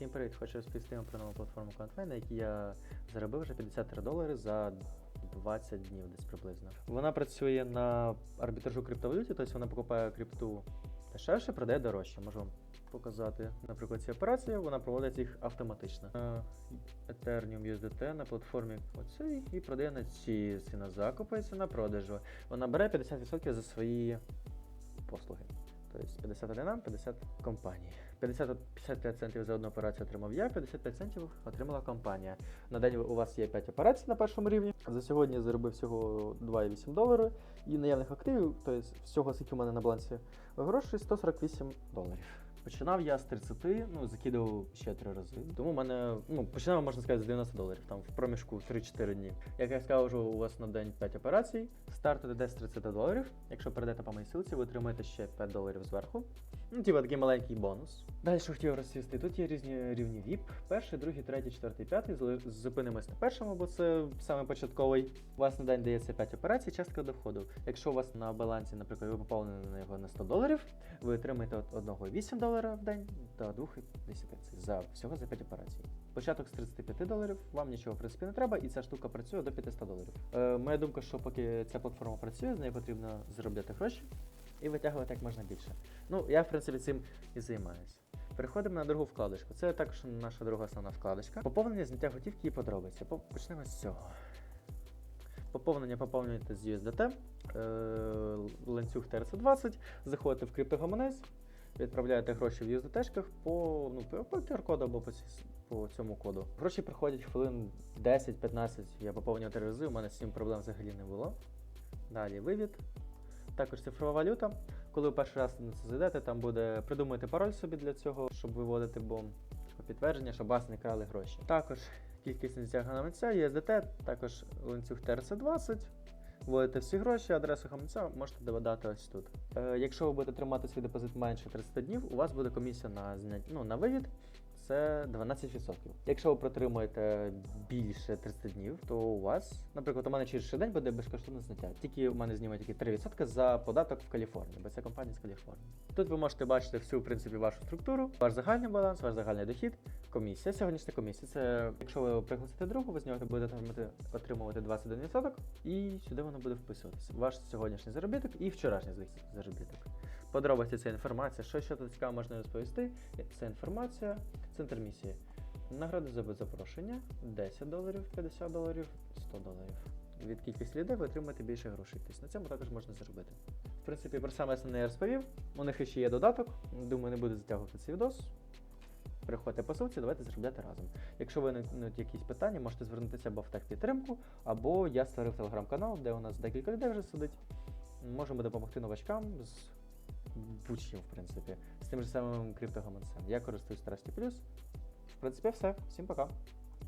Всім привіт! Хочу розповісти вам про нову платформу CoinFi, на якій я заробив вже 53 долари за 20 днів десь приблизно. Вона працює на арбітражу криптовалюті, тобто вона покупає крипту дешевше, продає дорожче. Можу вам показати, наприклад, ці операції, вона проводить їх автоматично. Ethereum USDT на платформі оцій і продає на ці ціна закупу і ціна продажу. Вона бере 50% за свої послуги. Тобто 51 нам, 50 компаній. 50, 55 центів за одну операцію отримав я, 55 центів отримала компанія. На день у вас є 5 операцій на першому рівні. За сьогодні я заробив всього 2,8 долари. І наявних активів, тобто всього, скільки у мене на балансі грошей, 148 доларів. Починав я з 30, ну закидував ще три рази. Тому в мене ну починав, можна сказати, з 90 доларів, там в проміжку 3-4 дні. Як я сказав, у вас на день 5 операцій. Старт іде з 30 доларів. Якщо перейдете по моїй силці, ви отримаєте ще 5 доларів зверху. Ну, типа такий маленький бонус. Далі хотів розсвісти. Тут є різні рівні VIP. Перший, другий, третій, четвертий, п'ятий. Зупинимось на першому, бо це саме початковий. У вас на день дається 5 операцій, частка до входу. Якщо у вас на балансі, наприклад, ви поповнені на його на 100 доларів, ви отримаєте одного 8 доларів в день до 2 за всього за 5 операцій. Початок з 35 доларів, вам нічого в принципі не треба, і ця штука працює до 500 доларів. Е, моя думка, що поки ця платформа працює, з нею потрібно заробляти гроші і витягувати як можна більше. Ну, я в принципі цим і займаюся. Переходимо на другу вкладочку. Це також наша друга основна вкладочка. Поповнення зняття готівки і подробиці. Почнемо з цього. Поповнення поповнюєте з USDT, е, ланцюг TRC20, заходите в криптогаманець, відправляєте гроші в USDT-шках по, ну, по- QR-коду або по, по цьому коду. Гроші приходять хвилин 10-15, я поповнював три рази, у мене з цим проблем взагалі не було. Далі вивід. Також цифрова валюта. Коли ви перший раз на це зайдете, там буде придумайте пароль собі для цього, щоб виводити бом підтвердження, щоб вас не крали гроші. Також кількість гаманця, USDT, також ланцюг TRC20. Вводите всі гроші, адресу гаманця можете додати ось тут. Е, якщо ви будете тримати свій депозит менше 30 днів, у вас буде комісія на ну, на вивід. Це 12%. Якщо ви протримуєте більше 30 днів, то у вас, наприклад, у мене через день буде безкоштовне зняття. Тільки у мене знімають тільки 3% за податок в Каліфорнії, бо це компанія з Каліфорнії. Тут ви можете бачити всю в принципі вашу структуру, ваш загальний баланс, ваш загальний дохід, комісія. Сьогоднішня комісія. Це якщо ви пригласите другу, ви з нього будете отримувати 21%, і сюди воно буде вписуватися. Ваш сьогоднішній заробіток і вчорашній заробіток. Подробиці це інформація. Що ще тут цікаво можна розповісти? Це інформація, центр місії. Награди за запрошення 10 доларів, 50 доларів, 100 доларів. Від кількості людей ви отримаєте більше грошей. Тобто на цьому також можна заробити. В принципі, про саме основне я розповів. У них ще є додаток. Думаю, не буду затягувати цей відос. Переходьте по ссылці, давайте заробляти разом. Якщо виникнуть якісь питання, можете звернутися або в техпідтримку, або я створив телеграм-канал, де у нас декілька людей вже сидить. Можемо допомогти новачкам з будь-чим, в принципі, з тим же самим криптогаманцем. Я користуюсь Trusty плюс. В принципі, все. Всім пока.